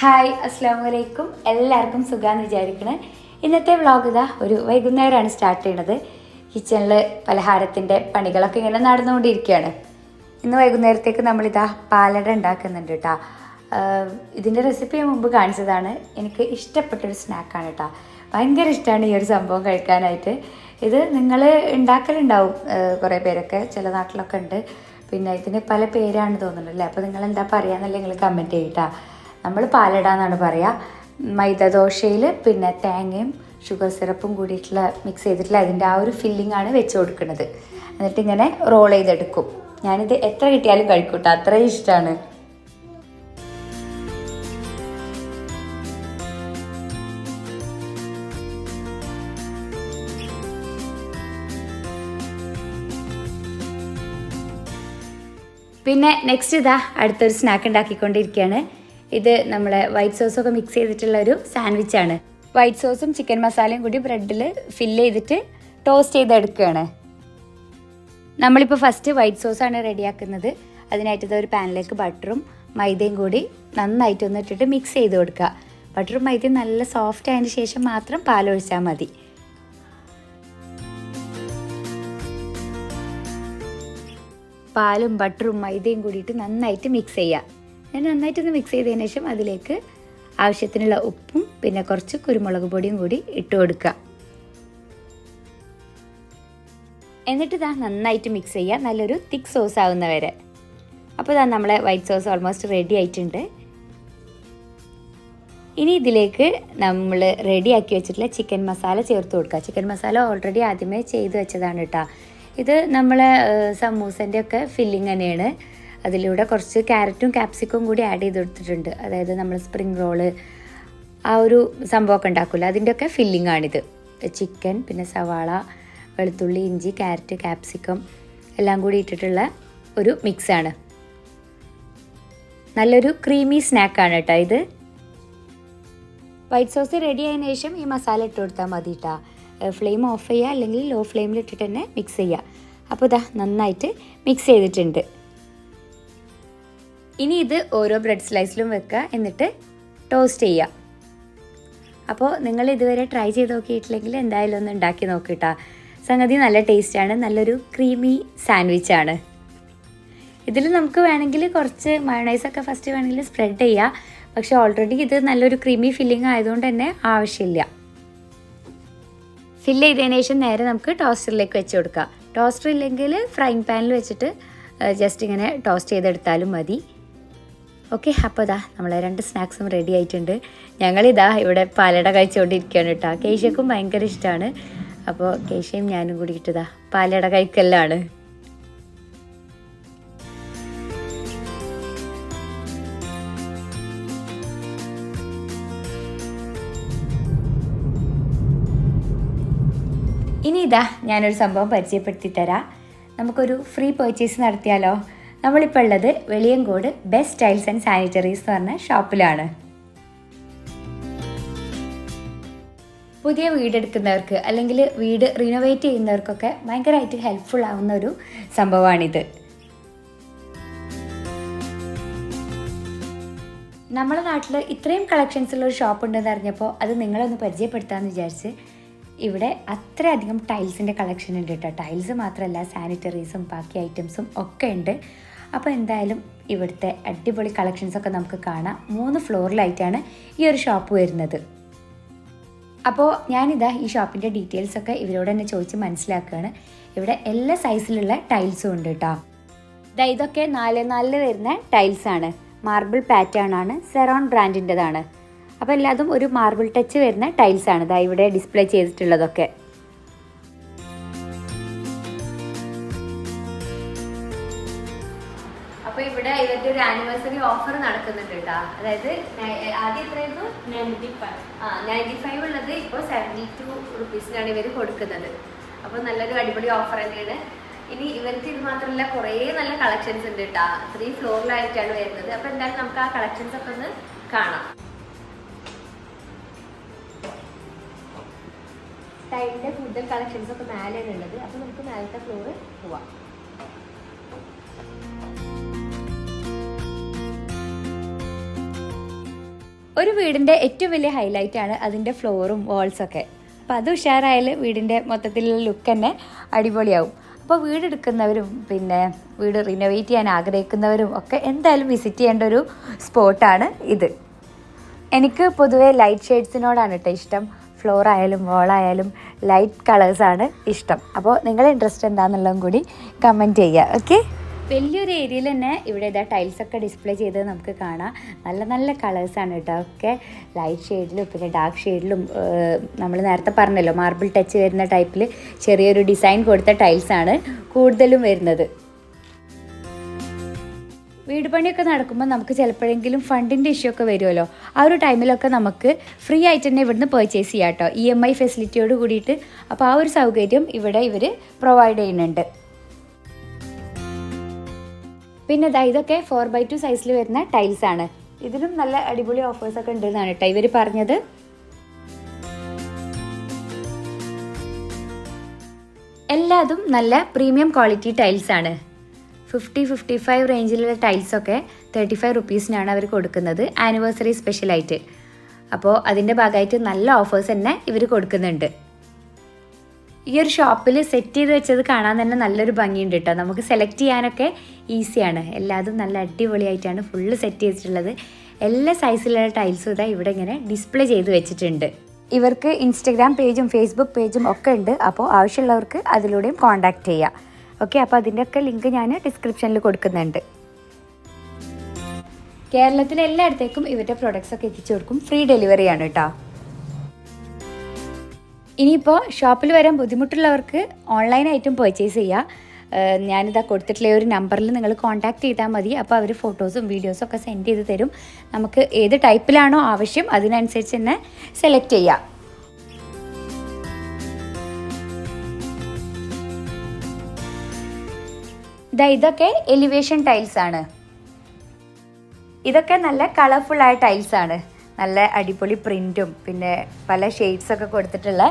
Hi അസ്സാം വലൈക്കും എല്ലാവർക്കും സുഖാന്ന് വിചാരിക്കണേ. ഇന്നത്തെ വ്ളോഗ് ഇതാ ഒരു വൈകുന്നേരമാണ് സ്റ്റാർട്ട് ചെയ്യണത്. കിച്ചണിൽ പലഹാരത്തിന്റെ പണികളൊക്കെ ഇങ്ങനെ നടന്നുകൊണ്ടിരിക്കുകയാണ് ഇന്ന് വൈകുന്നേരത്തേക്ക് നമ്മളിതാ പാലട ഉണ്ടാക്കുന്നുണ്ട് കേട്ടോ ഇതിന്റെ റെസിപ്പി ഞാൻ മുമ്പ് കാണിച്ചതാണ്. എനിക്ക് ഇഷ്ടപ്പെട്ടൊരു സ്നാക്കാണ് കേട്ടോ ഭയങ്കര ഇഷ്ടമാണ് ഈ ഒരു സംഭവം കഴിക്കാനായിട്ട്. ഇത് നിങ്ങൾ ഉണ്ടാക്കലുണ്ടാവും കുറേ പേരൊക്കെ. ചില നാട്ടിലൊക്കെ ഉണ്ട്. പിന്നെ ഇതിന് പല പേരാണ് തോന്നുന്നുണ്ടല്ലേ അപ്പോൾ നിങ്ങൾ എന്താ എന്നല്ലേ നിങ്ങൾ കമന്റ് ചെയ്യട്ടാ നമ്മൾ പാലട എന്നാണ് പറയുക മൈദ ദോശയിൽ പിന്നെ തേങ്ങയും ഷുഗർ സിറപ്പും കൂടിയിട്ടുള്ള മിക്സ് ചെയ്തിട്ടുള്ള അതിന്റെ ആ ഒരു ഫില്ലിംഗ് ആണ് വെച്ച് കൊടുക്കുന്നത്. എന്നിട്ട് ഇങ്ങനെ റോൾ ചെയ്തെടുക്കും. ഞാനിത് എത്ര കിട്ടിയാലും കഴിക്കൂട്ടോ. അത്രയും ഇഷ്ടമാണ് പിന്നെ നെക്സ്റ്റ് ഇതാ അടുത്തൊരു സ്നാക്ക് ഉണ്ടാക്കിക്കൊണ്ടിരിക്കുകയാണ് ഇത് നമ്മളെ വൈറ്റ് സോസൊക്കെ മിക്സ് ചെയ്തിട്ടുള്ള ഒരു സാൻഡ്വിച്ചാണ് വൈറ്റ് സോസും ചിക്കൻ മസാലയും കൂടി ബ്രെഡിൽ ഫില്ല് ചെയ്തിട്ട് ടോസ്റ്റ് ചെയ്തെടുക്കുകയാണ്. നമ്മളിപ്പോൾ ഫസ്റ്റ് വൈറ്റ് സോസാണ് റെഡിയാക്കുന്നത് അതിനായിട്ട് ഒരു പാനിലേക്ക് ബട്ടറും മൈദയും കൂടി നന്നായിട്ട് ഒന്ന് ഇട്ടിട്ട് മിക്സ് ചെയ്ത് കൊടുക്കുക. ബട്ടറും മൈദയും നല്ല സോഫ്റ്റ് ആയതിന് ശേഷം മാത്രം പാലൊഴിച്ചാൽ മതി. പാലും ബട്ടറും മൈദയും കൂടിയിട്ട് നന്നായിട്ട് മിക്സ് ചെയ്യുക ഞാൻ നന്നായിട്ടൊന്ന് മിക്സ് ചെയ്തതിന് ശേഷം അതിലേക്ക് ആവശ്യത്തിനുള്ള ഉപ്പും പിന്നെ കുറച്ച് കുരുമുളക് പൊടിയും കൂടി ഇട്ട് കൊടുക്കുക. എന്നിട്ട് ഇതാ നന്നായിട്ട് മിക്സ് ചെയ്യുക. നല്ലൊരു തിക്ക് സോസ് ആവുന്ന വരെ. അപ്പോൾ ഇതാ നമ്മളെ വൈറ്റ് സോസ് ഓൾമോസ്റ്റ് റെഡി ആയിട്ടുണ്ട്. ഇനി ഇതിലേക്ക് നമ്മൾ റെഡിയാക്കി വെച്ചിട്ടുള്ള ചിക്കൻ മസാല ചേർത്ത് കൊടുക്കുക. ചിക്കൻ മസാല ഓൾറെഡി ആദ്യമേ ചെയ്ത് വെച്ചതാണ് കേട്ടോ. ഇത് നമ്മളെ സമൂസന്റെ ഒക്കെ ഫില്ലിങ് തന്നെയാണ്. അതിലൂടെ കുറച്ച് ക്യാരറ്റും ക്യാപ്സിക്കും കൂടി ആഡ് ചെയ്ത് കൊടുത്തിട്ടുണ്ട്. അതായത് നമ്മൾ സ്പ്രിങ് റോൾ ആ ഒരു സംഭവമൊക്കെ ഉണ്ടാക്കില്ല അതിന്റെയൊക്കെ ഫില്ലിംഗ് ആണിത്. ചിക്കൻ പിന്നെ സവാള വെളുത്തുള്ളി ഇഞ്ചി ക്യാരറ്റ് ക്യാപ്സിക്കം എല്ലാം കൂടി ഇട്ടിട്ടുള്ള ഒരു മിക്സാണ് നല്ലൊരു ക്രീമി സ്നാക്കാണ് കേട്ടോ ഇത്. വൈറ്റ് സോസ് റെഡി ആയതിനു ശേഷം ഈ മസാല ഇട്ട് കൊടുത്താൽ മതി കേട്ടോ ഫ്ലെയിം ഓഫ് ചെയ്യുക അല്ലെങ്കിൽ ലോ ഫ്ലെയിമിൽ ഇട്ടിട്ട് തന്നെ മിക്സ് ചെയ്യുക. അപ്പോൾ ഇതാ നന്നായിട്ട് മിക്സ് ചെയ്തിട്ടുണ്ട്. ഇനി ഇത് ഓരോ ബ്രെഡ് സ്ലൈസിലും വെക്കുക എന്നിട്ട് ടോസ്റ്റ് ചെയ്യുക അപ്പോൾ നിങ്ങൾ ഇതുവരെ ട്രൈ ചെയ്ത് നോക്കിയിട്ടില്ലെങ്കിൽ എന്തായാലും ഒന്ന് ഉണ്ടാക്കി നോക്കിട്ടാ. സംഗതി നല്ല ടേസ്റ്റാണ് നല്ലൊരു ക്രീമി സാൻഡ്വിച്ചാണ്. ഇതിൽ നമുക്ക് വേണമെങ്കിൽ കുറച്ച് മയണൈസൊക്കെ ഫസ്റ്റ് വേണമെങ്കിൽ സ്പ്രെഡ് ചെയ്യാം. പക്ഷേ ഓൾറെഡി ഇത് നല്ലൊരു ക്രീമി ഫില്ലിംഗ് ആയതുകൊണ്ട് തന്നെ ആവശ്യമില്ല. ഫില്ല് ചെയ്തതിന് ശേഷം നേരെ നമുക്ക് ടോസ്റ്ററിലേക്ക് വെച്ച് കൊടുക്കാം. ടോസ്റ്റർ ഇല്ലെങ്കിൽ ഫ്രൈങ് പാനിൽ വെച്ചിട്ട് ജസ്റ്റ് ഇങ്ങനെ ടോസ്റ്റ് ചെയ്തെടുത്താലും മതി. ഓക്കെ അപ്പോൾ ഇതാ നമ്മളെ രണ്ട് സ്നാക്സും റെഡി ആയിട്ടുണ്ട്. ഞങ്ങളിതാ ഇവിടെ പാലട കഴിച്ചുകൊണ്ടിരിക്കുകയാണ് കേട്ടോ കേശക്കും ഭയങ്കര ഇഷ്ടമാണ് അപ്പോൾ കേശയും ഞാനും കൂടി ഇതാ പാലട കഴിക്കലാണ്. ഇനി ഇതാ ഞാനൊരു സംഭവം പരിചയപ്പെടുത്തി തരാം. നമുക്കൊരു ഫ്രീ പർച്ചേസ് നടത്തിയാലോ? നമ്മളിപ്പോൾ ഉള്ളത് Veliyancode best tiles and sanitaries എന്ന് പറഞ്ഞ ഷോപ്പിലാണ്. പുതിയ വീടെടുക്കുന്നവർക്ക് അല്ലെങ്കിൽ വീട് റിനോവേറ്റ് ചെയ്യുന്നവർക്കൊക്കെ ഭയങ്കരമായിട്ട് ഹെൽപ്ഫുൾ ആവുന്ന ഒരു സംഭവമാണിത്. നമ്മുടെ നാട്ടിൽ ഇത്രയും കളക്ഷൻസ് ഉള്ള ഒരു ഷോപ്പ് ഉണ്ടെന്ന് അറിഞ്ഞപ്പോൾ അത് നിങ്ങളൊന്ന് പരിചയപ്പെടുത്താമെന്ന് വിചാരിച്ച് ഇവിടെ അത്രയധികം ടൈൽസിന്റെ കളക്ഷൻ ഉണ്ട് കേട്ടോ ടൈൽസ് മാത്രമല്ല സാനിറ്ററീസും ബാക്കി ഐറ്റംസും ഒക്കെ ഉണ്ട്. അപ്പോൾ എന്തായാലും ഇവിടുത്തെ അടിപൊളി കളക്ഷൻസ് ഒക്കെ നമുക്ക് കാണാം. മൂന്ന് ഫ്ലോറിലായിട്ടാണ് ഈ ഒരു ഷോപ്പ് വരുന്നത്. അപ്പോൾ ഞാനിതാ ഈ ഷോപ്പിന്റെ ഡീറ്റെയിൽസ് ഒക്കെ ഇവരോട് തന്നെ ചോദിച്ച് മനസ്സിലാക്കുകയാണ് ഇവിടെ എല്ലാ സൈസിലുള്ള ടൈൽസും ഉണ്ട് കേട്ടോ ദാ ഇതൊക്കെ നാല് നാലിൽ വരുന്ന ആണ്. മാർബിൾ പാറ്റേൺ ആണ് സെറോൺ ബ്രാൻഡിന്റെതാണ് അപ്പോൾ എല്ലാതും ഒരു മാർബിൾ ടച്ച് വരുന്ന ടൈൽസ് ആണ് ദാ ഇവിടെ ഡിസ്പ്ലേ ചെയ്തിട്ടുള്ളതൊക്കെ. അപ്പോൾ ഇവിടെ ഇതിന്റെ ഒരു ആനിവേഴ്സറി ഓഫർ നടക്കുന്നുണ്ട് കേട്ടോ. അതായത് ആദ്യം എത്രയായിരുന്നു? നയന്റി ഫൈവ് ആ നയന്റി ഫൈവ് ഉള്ളത് ഇപ്പോൾ സെവന്റി ടു റുപ്പീസിനാണ് ഇവർ കൊടുക്കുന്നത്. അപ്പോൾ നല്ലൊരു അടിപൊളി ഓഫർ തന്നെയാണ്. ഇനി ഇവർക്ക് ഇത് മാത്രമല്ല കുറേ നല്ല കളക്ഷൻസ് ഉണ്ട് കേട്ടോ. ത്രീ ഫ്ലോറിലായിട്ടാണ് വരുന്നത്. അപ്പോൾ എന്തായാലും നമുക്ക് ആ കളക്ഷൻസ് ഒക്കെ ഒന്ന് കാണാം. ടൈമിന്റെ കൂടുതൽ കളക്ഷൻസ് ഒക്കെ മേലെയാണ് ഉള്ളത്. അപ്പോൾ നമുക്ക് മേലത്തെ ഫ്ലോറ് പോവാം. ഒരു വീടിന്റെ ഏറ്റവും വലിയ ഹൈലൈറ്റ് ആണ് അതിന്റെ ഫ്ലോറും വാൾസൊക്കെ അപ്പോൾ അത് ഉഷാറായാൽ വീടിന്റെ മൊത്തത്തിലുള്ള ലുക്ക് തന്നെ അടിപൊളിയാവും. അപ്പോൾ വീടെടുക്കുന്നവരും പിന്നെ വീട് റിനോവേറ്റ് ചെയ്യാൻ ആഗ്രഹിക്കുന്നവരും ഒക്കെ എന്തായാലും വിസിറ്റ് ചെയ്യേണ്ട ഒരു സ്പോട്ടാണ് ഇത്. എനിക്ക് പൊതുവേ ലൈറ്റ് ഷെയ്ഡ്സിനോടാണ് കേട്ടോ ഇഷ്ടം. ഫ്ലോർ ആയാലും വോളായാലും ലൈറ്റ് കളേഴ്സാണ് ഇഷ്ടം. അപ്പോൾ നിങ്ങളുടെ ഇൻട്രസ്റ്റ് എന്താണെന്നുള്ളതും കൂടി കമന്റ് ചെയ്യുക ഓക്കെ വലിയൊരു ഏരിയയിൽ തന്നെ ഇവിടെ ഇതാ ടൈൽസൊക്കെ ഡിസ്പ്ലേ ചെയ്ത് നമുക്ക് കാണാം. നല്ല നല്ല കളേഴ്സാണ് കേട്ടോ ഒക്കെ ലൈറ്റ് ഷെയ്ഡിലും പിന്നെ ഡാർക്ക് ഷെയ്ഡിലും നമ്മൾ നേരത്തെ പറഞ്ഞല്ലോ മാർബിൾ ടച്ച് വരുന്ന ടൈപ്പിൽ ചെറിയൊരു ഡിസൈൻ കൊടുത്ത ടൈൽസാണ് കൂടുതലും വരുന്നത്. വീട് പണിയൊക്കെ നടക്കുമ്പോൾ നമുക്ക് ചിലപ്പോഴെങ്കിലും ഫണ്ടിന്റെ ഇഷ്യൂ ഒക്കെ വരുമല്ലോ. ആ ഒരു ടൈമിലൊക്കെ നമുക്ക് ഫ്രീ ആയിട്ട് തന്നെ ഇവിടുന്ന് പർച്ചേസ് ചെയ്യാം കേട്ടോ ഇ എം ഐ ഫെസിലിറ്റിയോട് കൂടിയിട്ട്. അപ്പോൾ ആ ഒരു സൗകര്യം ഇവിടെ ഇവർ പ്രൊവൈഡ് ചെയ്യുന്നുണ്ട്. പിന്നെ ദാ ഇതൊക്കെ ഫോർ ബൈ ടു സൈസിൽ വരുന്ന ടൈൽസ് ആണ്. ഇതിലും നല്ല അടിപൊളി ഓഫേഴ്സ് ഒക്കെ ഉണ്ടെന്നാണ് കേട്ടോ ഇവർ പറഞ്ഞത്. എല്ലാതും നല്ല പ്രീമിയം ക്വാളിറ്റി ടൈൽസ് ആണ്. ഫിഫ്റ്റി ഫിഫ്റ്റി ഫൈവ് റേഞ്ചിലുള്ള ടൈൽസൊക്കെ തേർട്ടി ഫൈവ് റുപ്പീസിനാണ് അവർ കൊടുക്കുന്നത്. ആനിവേഴ്സറി സ്പെഷ്യലായിട്ട് അപ്പോൾ അതിന്റെ ഭാഗമായിട്ട് നല്ല ഓഫേഴ്സ് തന്നെ ഇവർ കൊടുക്കുന്നുണ്ട്. ഈ ഒരു ഷോപ്പിൽ സെറ്റ് ചെയ്ത് വെച്ചത് കാണാൻ തന്നെ നല്ലൊരു ഭംഗിയുണ്ട് കേട്ടോ നമുക്ക് സെലക്ട് ചെയ്യാനൊക്കെ ഈസിയാണ് എല്ലാതും നല്ല അടിപൊളിയായിട്ടാണ് ഫുള്ള് സെറ്റ് ചെയ്തിട്ടുള്ളത്. എല്ലാ സൈസിലുള്ള ടൈൽസും ഇതാ ഇവിടെ ഇങ്ങനെ ഡിസ്പ്ലേ ചെയ്ത് വെച്ചിട്ടുണ്ട്. ഇവർക്ക് ഇൻസ്റ്റഗ്രാം പേജും ഫേസ്ബുക്ക് പേജും ഒക്കെ ഉണ്ട്. അപ്പോൾ ആവശ്യമുള്ളവർക്ക് അതിലൂടെയും കോൺടാക്റ്റ് ചെയ്യാം. ഓക്കെ അപ്പോൾ അതിന്റെയൊക്കെ ലിങ്ക് ഞാൻ ഡിസ്ക്രിപ്ഷനിൽ കൊടുക്കുന്നുണ്ട്. കേരളത്തിലെ എല്ലായിടത്തേക്കും ഇവരുടെ പ്രൊഡക്ട്സ് ഒക്കെ എത്തിച്ചു കൊടുക്കും. ഫ്രീ ഡെലിവറിയാണ് കേട്ടോ ഇനിയിപ്പോൾ ഷോപ്പിൽ വരാൻ ബുദ്ധിമുട്ടുള്ളവർക്ക് ഓൺലൈനായിട്ടും പർച്ചേസ് ചെയ്യാം. ഞാനിതാ കൊടുത്തിട്ടുള്ള ഒരു നമ്പറിൽ നിങ്ങൾ കോൺടാക്ട് ചെയ്താൽ മതി. അപ്പോൾ അവർ ഫോട്ടോസും വീഡിയോസും ഒക്കെ സെൻഡ് ചെയ്ത് തരും. നമുക്ക് ഏത് ടൈപ്പിലാണോ ആവശ്യം അതിനനുസരിച്ച് തന്നെ സെലക്ട് ചെയ്യാം. ഇതാ ഇതൊക്കെ എലിവേഷൻ ടൈൽസ് ആണ്. ഇതൊക്കെ നല്ല കളർഫുൾ ആയ ടൈൽസ് ആണ്. നല്ല അടിപൊളി പ്രിന്റും പിന്നെ പല ഷെയ്ഡ്സ് ഒക്കെ കൊടുത്തിട്ടുള്ള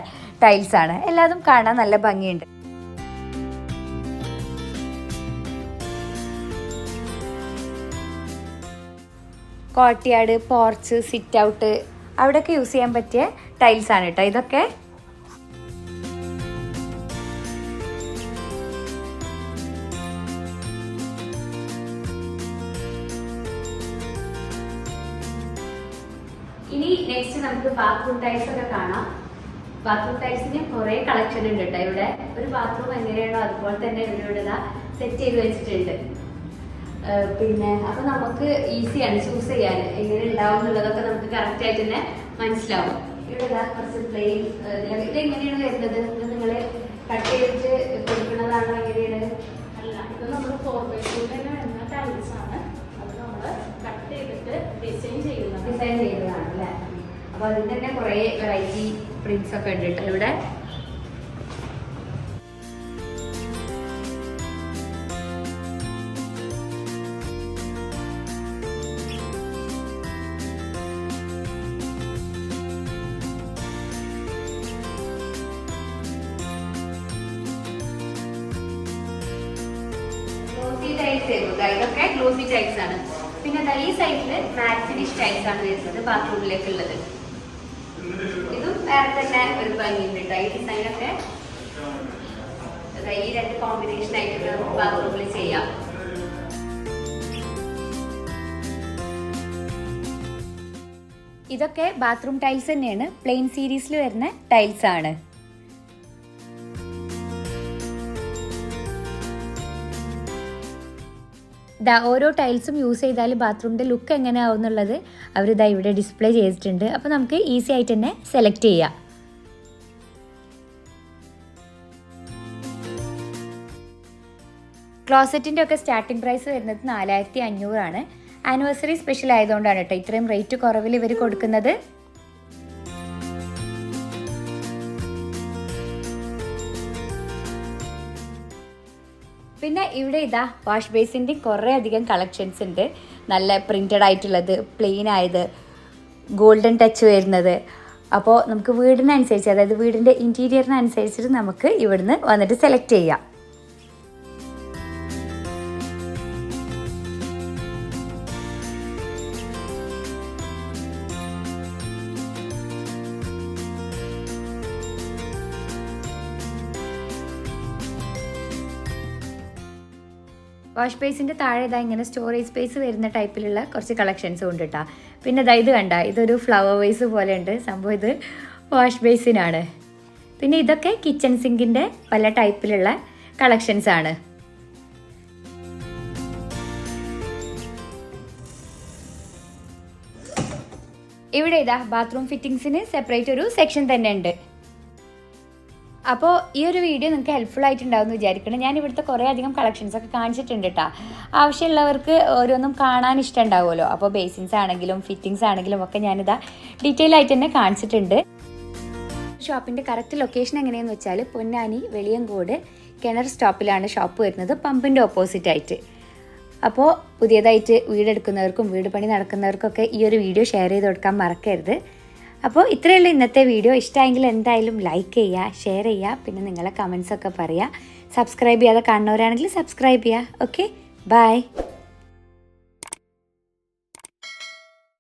ടൈൽസ് ആണ്. എല്ലാതും കാണാൻ നല്ല ഭംഗിയുണ്ട്. കോട്ടിയാട് പോർച്ച് സിറ്റ് ഔട്ട് അവിടെയൊക്കെ യൂസ് ചെയ്യാൻ പറ്റിയ ടൈൽസ് ആണ് കേട്ടോ ഇതൊക്കെ നെക്സ്റ്റ് നമുക്ക് ബാത്റൂം ടൈൽസ് ഒക്കെ കാണാം. ബാത്റൂം ടൈൽസിന് കുറേ കളക്ഷൻ ഉണ്ട് കേട്ടോ ഇവിടെ ഒരു ബാത്റൂം എങ്ങനെയാണോ അതുപോലെ തന്നെ ഇവിടെ സെറ്റ് ചെയ്ത് വെച്ചിട്ടുണ്ട്. പിന്നെ അപ്പൊ നമുക്ക് ഈസിയാണ് ചൂസ് ചെയ്യാൻ. എങ്ങനെ ഉണ്ടാവും എന്നുള്ളതൊക്കെ നമുക്ക് കറക്റ്റ് ആയിട്ട് തന്നെ മനസ്സിലാവും. ഇവിടെ കുറച്ച് പ്ലെയിൻ ഇത് എങ്ങനെയാണ് വരുന്നത്? നിങ്ങൾ കട്ട് ചെയ്തിട്ട് കൊടുക്കുന്നതാണോ എങ്ങനെയാണ്? അല്ല ഇത് നമ്മൾ ഫോർ ബൈ ടു തന്നെ വരുന്ന ടൈൽസ് ആണ്. അത് നമ്മൾ കട്ട് ചെയ്തിട്ട് ഡിസൈൻ ചെയ്യുന്നത് ഡിസൈൻ ചെയ്തതാണ് അപ്പൊ അതിൽ തന്നെ കുറേ വെറൈറ്റി പ്രിന്റ്സ് ഒക്കെ ഉണ്ട് കേട്ടോ ഇവിടെ ഇതൊക്കെ ഗ്ലോസി ടൈപ്സ് ആണ്. പിന്നെ ഈ സൈഡിൽ മാറ്റ് ഫിനിഷ് ടൈപ്സ് ആണ് വരുന്നത് ബാത്റൂമിലേക്ക് ഉള്ളത് ഇതും വേറെ തന്നെ ഒരു ഭംഗിയുണ്ട് കേട്ടോ ഈ ഡിസൈനൊക്കെ ഈ രണ്ട് കോമ്പിനേഷൻ ആയിട്ട് ബാത്റൂമിൽ ചെയ്യാം. ഇതൊക്കെ ബാത്റൂം ടൈൽസ് തന്നെയാണ്. പ്ലെയിൻ സീരീസിൽ വരുന്ന ടൈൽസ് ആണ്. ദാ ഓരോ ടൈൽസും യൂസ് ചെയ്താൽ ബാത്റൂമിന്റെ ലുക്ക് എങ്ങനെയാവും എന്നുള്ളത് അവരിതാ ഇവിടെ ഡിസ്പ്ലേ ചെയ്തിട്ടുണ്ട്. അപ്പോൾ നമുക്ക് ഈസി ആയിട്ട് തന്നെ സെലക്ട് ചെയ്യാം. ക്ലോസറ്റിന്റെ ഒക്കെ സ്റ്റാർട്ടിംഗ് പ്രൈസ് വരുന്നത് നാലായിരത്തി അഞ്ഞൂറാണ് ആനിവേഴ്സറി സ്പെഷ്യൽ ആയതുകൊണ്ടാണ് കേട്ടോ ഇത്രയും റേറ്റ് കുറവിൽ ഇവർ കൊടുക്കുന്നത്. ഇവിടെ ഇതാ വാഷ് ബേസിന്റെ കുറേ അധികം കളക്ഷൻസ് ഉണ്ട്. നല്ല പ്രിന്റഡ് ആയിട്ടുള്ളത് പ്ലെയിൻ ആയത് ഗോൾഡൻ ടച്ച് വരുന്നത്. അപ്പോൾ നമുക്ക് വീടിനനുസരിച്ച് അതായത് വീടിന്റെ ഇന്റീരിയറിനനുസരിച്ചിട്ട് നമുക്ക് ഇവിടുന്ന് വന്നിട്ട് സെലക്ട് ചെയ്യാം. വാഷ് ബേസിന്റെ താഴെ ഇതാ ഇങ്ങനെ സ്റ്റോറേജ് സ്പേസ് വരുന്ന ടൈപ്പിലുള്ള കുറച്ച് കളക്ഷൻസും ഉണ്ട് കേട്ടോ പിന്നെ ഇതാ ഇത് കണ്ട ഇതൊരു ഫ്ലവർ വേസ് പോലെ ഉണ്ട്. സംഭവം ഇത് വാഷ് ബേസിനാണ് പിന്നെ ഇതൊക്കെ കിച്ചൺ സിങ്കിന്റെ പല ടൈപ്പിലുള്ള കളക്ഷൻസ് ആണ്. ഇവിടെ ഇതാ ബാത്റൂം ഫിറ്റിങ്സിന് സെപ്പറേറ്റ് ഒരു സെക്ഷൻ തന്നെ ഉണ്ട്. അപ്പോൾ ഈ ഒരു വീഡിയോ നിങ്ങൾക്ക് ഹെൽപ്ഫുൾ ആയിട്ടുണ്ടാവും എന്ന് വിചാരിക്കണം. ഞാൻ ഇവിടുത്തെ കുറേ അധികം കളക്ഷൻസ് ഒക്കെ കാണിച്ചിട്ടുണ്ട് കേട്ടോ ആവശ്യമുള്ളവർക്ക് ഓരോന്നും കാണാൻ ഇഷ്ടമുണ്ടാവുമല്ലോ. അപ്പോൾ ബേസിൻസ് ആണെങ്കിലും ഫിറ്റിങ്സ് ആണെങ്കിലും ഒക്കെ ഞാനിതാ ഡീറ്റെയിൽ ആയിട്ട് തന്നെ കാണിച്ചിട്ടുണ്ട്. ഷോപ്പിന്റെ കറക്റ്റ് ലൊക്കേഷൻ എങ്ങനെയാണെന്ന് വെച്ചാൽ പൊന്നാനി വെളിയങ്കോട് കിണർ സ്റ്റോപ്പിലാണ് ഷോപ്പ് വരുന്നത്. പമ്പിന്റെ ഓപ്പോസിറ്റ് ആയിട്ട്. അപ്പോൾ പുതിയതായിട്ട് വീടെടുക്കുന്നവർക്കും വീട് പണി നടക്കുന്നവർക്കൊക്കെ ഈ ഒരു വീഡിയോ ഷെയർ ചെയ്ത് കൊടുക്കാൻ മറക്കരുത്. അപ്പോൾ ഇത്രയുള്ള ഇന്നത്തെ വീഡിയോ. ഇഷ്ടമായെങ്കിൽ എന്തായാലും ലൈക്ക് ചെയ്യുക ഷെയർ ചെയ്യുക പിന്നെ നിങ്ങളെ കമൻസ് ഒക്കെ പറയുക. സബ്സ്ക്രൈബ് ചെയ്യാതെ കാണുന്നവരാണെങ്കിൽ സബ്സ്ക്രൈബ് ചെയ്യുക. Okay bye